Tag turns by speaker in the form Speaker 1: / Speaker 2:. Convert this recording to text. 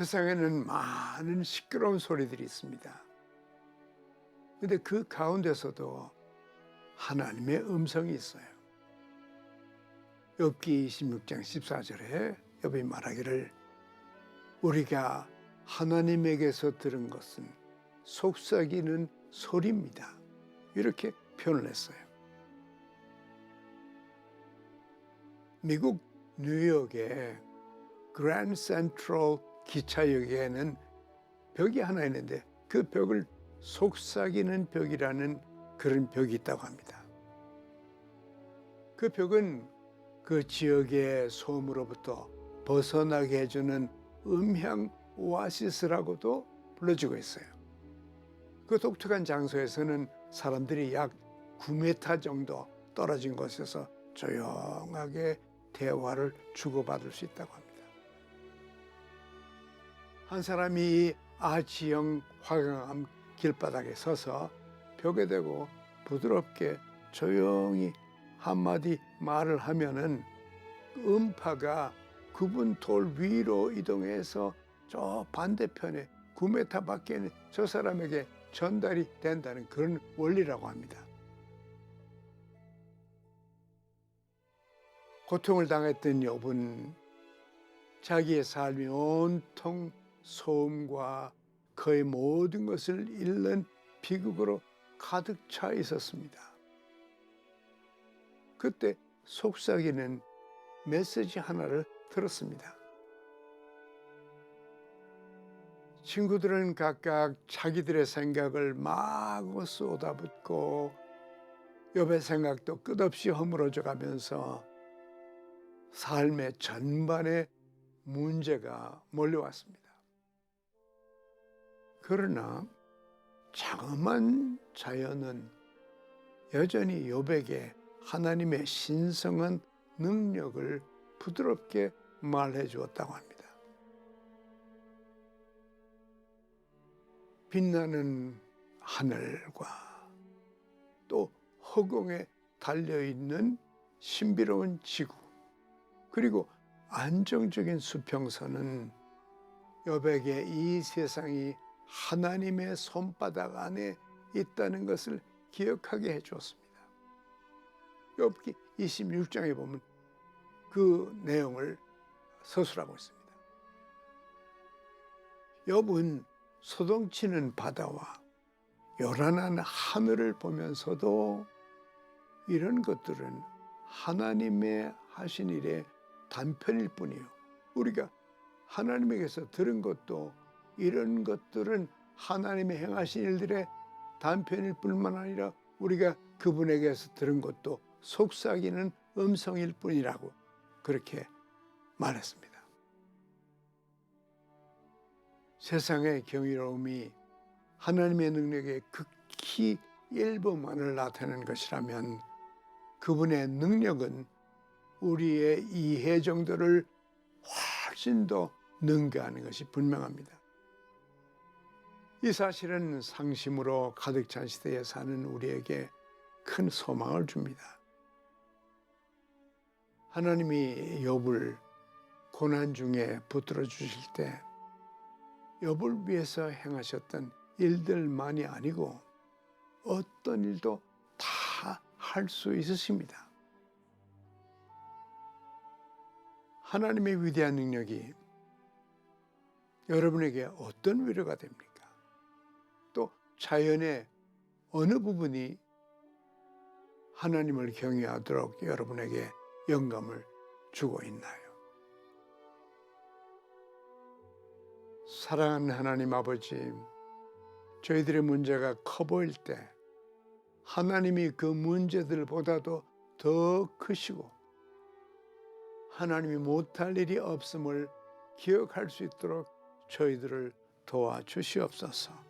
Speaker 1: 세상에는 많은 시끄러운 소리들이 있습니다. 근데 그 가운데서도 하나님의 음성이 있어요. 엽기 26장 14절에 엽이 말하기를 우리가 하나님에게서 들은 것은 속삭이는 소리입니다. 이렇게 표현을 했어요. 미국 뉴욕의 그랜드 센트럴 기차역에는 벽이 하나 있는데 그 벽을 속삭이는 벽이라는 그런 벽이 있다고 합니다. 그 벽은 그 지역의 소음으로부터 벗어나게 해주는 음향 오아시스라고도 불러주고 있어요. 그 독특한 장소에서는 사람들이 약 9m 정도 떨어진 곳에서 조용하게 대화를 주고받을 수 있다고 합니다. 한 사람이 아지형 화강암 길바닥에 서서 벽에 대고 부드럽게 조용히 한마디 말을 하면은 그 음파가 그분 돌 위로 이동해서 저 반대편에 9m 밖에 있는 저 사람에게 전달이 된다는 그런 원리라고 합니다. 고통을 당했던 욥은 자기의 삶이 온통 소음과 그의 모든 것을 잃는 비극으로 가득 차 있었습니다. 그때 속삭이는 메시지 하나를 들었습니다. 친구들은 각각 자기들의 생각을 마구 쏟아붓고 옆의 생각도 끝없이 허물어져 가면서 삶의 전반에 문제가 몰려왔습니다. 그러나 장엄한 자연은 여전히 욥에게 하나님의 신성한 능력을 부드럽게 말해 주었다고 합니다. 빛나는 하늘과 또 허공에 달려 있는 신비로운 지구 그리고 안정적인 수평선은 여백의 이 세상이 하나님의 손바닥 안에 있다는 것을 기억하게 해 주었습니다. 엽기 26장에 보면 그 내용을 서술하고 있습니다. 엽은 소동치는 바다와 요란한 하늘을 보면서도 이런 것들은 하나님의 하신 일의 단편일 뿐이요. 우리가 하나님에게서 들은 것도 이런 것들은 하나님의 행하신 일들의 단편일 뿐만 아니라 우리가 그분에게서 들은 것도 속삭이는 음성일 뿐이라고 그렇게 말했습니다. 세상의 경이로움이 하나님의 능력의 극히 일부만을 나타내는 것이라면 그분의 능력은 우리의 이해 정도를 훨씬 더 능가하는 것이 분명합니다. 이 사실은 상심으로 가득 찬 시대에 사는 우리에게 큰 소망을 줍니다. 하나님이 욥을 고난 중에 붙들어 주실 때 욥을 위해서 행하셨던 일들만이 아니고 어떤 일도 다 할 수 있으십니다. 하나님의 위대한 능력이 여러분에게 어떤 위로가 됩니까? 또 자연의 어느 부분이 하나님을 경외하도록 여러분에게 영감을 주고 있나요? 사랑하는 하나님 아버지, 저희들의 문제가 커 보일 때 하나님이 그 문제들보다도 더 크시고 하나님이 못할 일이 없음을 기억할 수 있도록 저희들을 도와주시옵소서.